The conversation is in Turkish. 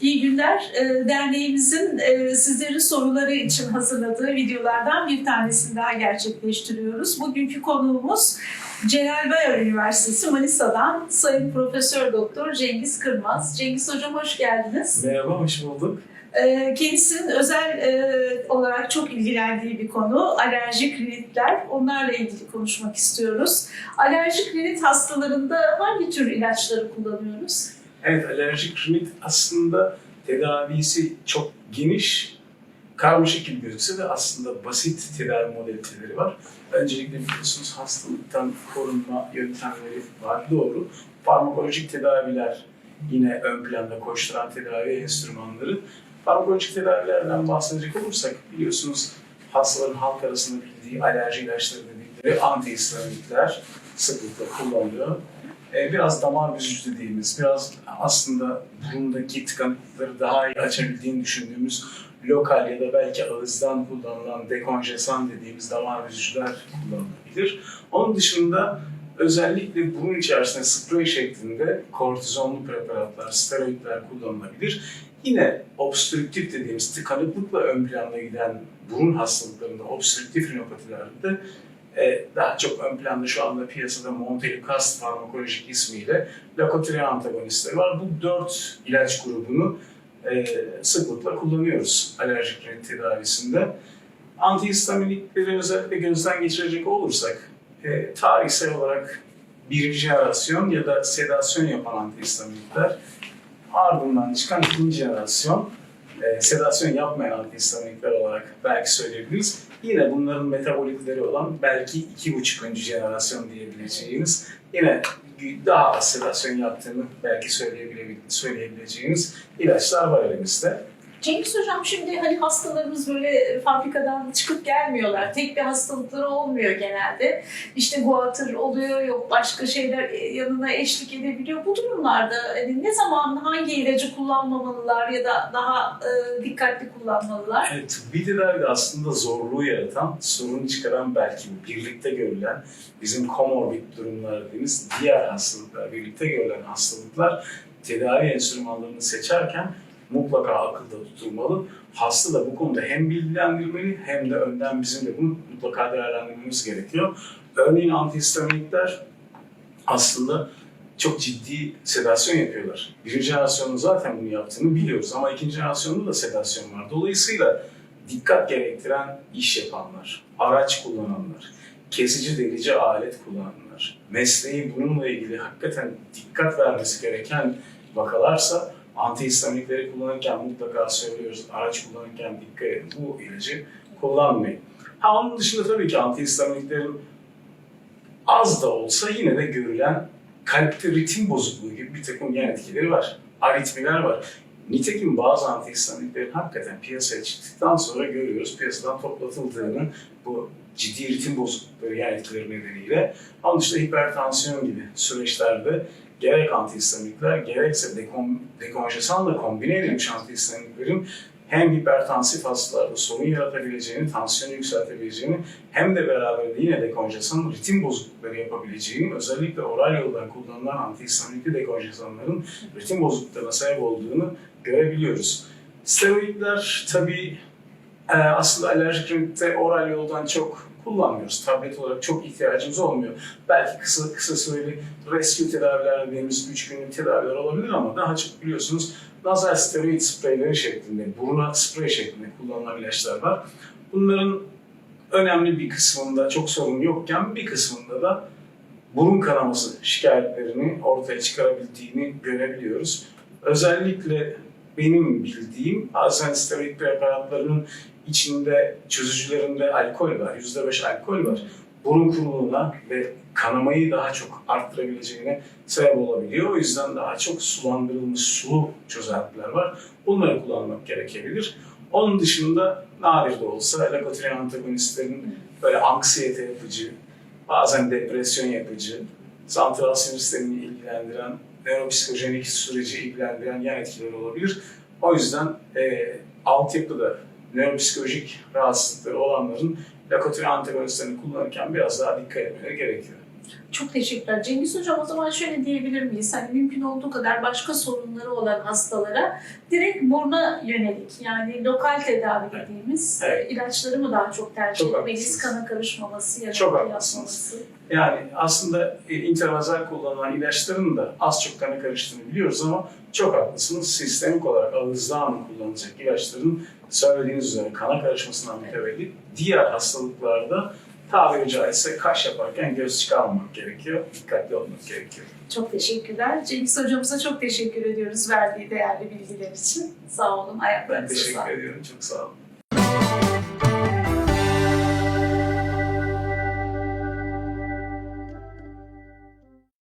İyi günler. Ee, Derneğimizin e, sizlerin soruları için hazırladığı videolardan bir tanesini daha gerçekleştiriyoruz. Bugünkü konuğumuz Celal Bayar Üniversitesi Manisa'dan Sayın Profesör Doktor Cengiz Kırmaz. Cengiz Hocam hoş geldiniz. Merhaba, hoş bulduk. Ee, Kendisinin özel e, olarak çok ilgilendiği bir konu alerjik rinitler. Onlarla ilgili konuşmak istiyoruz. Alerjik rinit hastalarında hangi tür ilaçları kullanıyoruz? Evet, alerjik rinit aslında tedavisi çok geniş, karmaşık gibi gözükse de aslında basit tedavi modaliteleri var. Öncelikle biliyorsunuz hastalıktan korunma yöntemleri var, doğru. Farmakolojik tedaviler yine ön planda koşturan tedavi enstrümanları. Farmakolojik tedavilerden bahsedecek olursak biliyorsunuz hastaların halk arasında bildiği alerji ilaçları dedikleri antihistaminikler sıklıkla kullanılıyor. Ee, biraz damar büzücü dediğimiz, biraz aslında burundaki tıkanıklıkları daha iyi açabildiğini düşündüğümüz lokal ya da belki ağızdan kullanılan dekonjesan dediğimiz damar büzücüler kullanılabilir. Onun dışında özellikle burun içerisinde sprey şeklinde kortizonlu preparatlar, steroidler kullanılabilir. Yine obstrüktif dediğimiz tıkanıklıkla ön planda giden burun hastalıklarında, obstrüktif rinopatilerde e, daha çok ön planda şu anda piyasada Montelukast farmakolojik ismiyle Lacotrien antagonistleri var. Bu dört ilaç grubunu e, sıklıkla kullanıyoruz alerjik rinit tedavisinde. Antihistaminikleri özellikle gözden geçirecek olursak e, tarihsel olarak birinci jenerasyon ya da sedasyon yapan antihistaminikler ardından çıkan ikinci jenerasyon e, sedasyon yapmayan antihistaminikler olarak belki söyleyebiliriz. Yine bunların metabolitleri olan belki iki buçuk öncü jenerasyon diyebileceğimiz yine daha az sedasyon yaptığını belki söyleyebile- söyleyebileceğimiz ilaçlar var elimizde. Cengiz Hocam şimdi hani hastalarımız böyle fabrikadan çıkıp gelmiyorlar. Tek bir hastalıkları olmuyor genelde. İşte guatr oluyor, yok başka şeyler yanına eşlik edebiliyor. Bu durumlarda hani ne zaman hangi ilacı kullanmamalılar ya da daha e, dikkatli kullanmalılar? Evet, tıbbi tedavide aslında zorluğu yaratan, sorun çıkaran belki birlikte görülen, bizim komorbid durumlar dediğimiz diğer hastalıklar, birlikte görülen hastalıklar tedavi enstrümanlarını seçerken mutlaka akılda tutulmalı. Hasta da bu konuda hem bilgilendirmeli hem de önden bizim de bunu mutlaka değerlendirmemiz gerekiyor. Örneğin antihistaminikler aslında çok ciddi sedasyon yapıyorlar. Birinci jenerasyonun zaten bunu yaptığını biliyoruz ama ikinci jenerasyonda da sedasyon var. Dolayısıyla dikkat gerektiren iş yapanlar, araç kullananlar, kesici delici alet kullananlar, mesleği bununla ilgili hakikaten dikkat vermesi gereken vakalarsa antihistaminikleri kullanırken mutlaka söylüyoruz, araç kullanırken dikkat edin bu ilacı kullanmayın. Ha onun dışında tabii ki antihistaminiklerin az da olsa yine de görülen kalpte ritim bozukluğu gibi bir takım yan etkileri var. Aritmiler var. Nitekim bazı antihistaminiklerin hakikaten piyasaya çıktıktan sonra görüyoruz piyasadan toplatıldığını bu ciddi ritim bozuklukları yan etkileri nedeniyle. Onun dışında hipertansiyon gibi süreçlerde gerek antihistaminikler gerekse dekon, dekonjesanla kombine edilmiş antihistaminiklerin hem hipertansif hastalarda sorun yaratabileceğini, tansiyonu yükseltebileceğini hem de beraberinde yine dekonjesan ritim bozuklukları yapabileceğini, özellikle oral yoldan kullanılan antihistaminikli dekonjesanların ritim bozukluklarına sebep olduğunu görebiliyoruz. Steroidler tabii e, aslında alerjik rinitte oral yoldan çok kullanmıyoruz. Tablet olarak çok ihtiyacımız olmuyor. Belki kısa kısa süreli rescue tedaviler dediğimiz 3 günlük tedaviler olabilir ama daha çok biliyorsunuz nazal steroid spreyleri şeklinde, buruna sprey şeklinde kullanılan ilaçlar var. Bunların önemli bir kısmında çok sorun yokken bir kısmında da burun kanaması şikayetlerini ortaya çıkarabildiğini görebiliyoruz. Özellikle benim bildiğim bazen steroid preparatlarının içinde çözücülerinde alkol var, %5 alkol var. Burun kuruluğuna ve kanamayı daha çok arttırabileceğine sebep olabiliyor. O yüzden daha çok sulandırılmış sulu çözeltiler var. Bunları kullanmak gerekebilir. Onun dışında nadir de olsa Lacotrien antagonistlerin böyle anksiyete yapıcı, bazen depresyon yapıcı, santral sinir sistemini ilgilendiren, nöropsikojenik süreci ilgilendiren yan etkileri olabilir. O yüzden e, altyapıda nöropsikolojik rahatsızlıkları olanların Lacotrien antagonistlerini kullanırken biraz daha dikkat etmeleri gerekiyor. Çok teşekkürler. Cengiz Hocam o zaman şöyle diyebilir miyiz? Hani mümkün olduğu kadar başka sorunları olan hastalara direkt burna yönelik yani lokal tedavi dediğimiz Evet. ilaçları mı daha çok tercih Çok etmeliyiz? Kana karışmaması ya da Çok yapmaması. Yani aslında e, intravazal kullanılan ilaçların da az çok kana karıştığını biliyoruz ama çok haklısınız. Sistemik olarak ağızdan kullanılacak ilaçların söylediğiniz üzere kana karışmasından mütevellit diğer hastalıklarda tabiri caizse kaş yaparken göz çıkarmamak gerekiyor. Dikkatli olmak gerekiyor. Çok teşekkürler. Cengiz Hocamıza çok teşekkür ediyoruz verdiği değerli bilgiler için. Sağ olun. Ben Ayaklarınıza teşekkür sağlık. ediyorum. Çok sağ olun.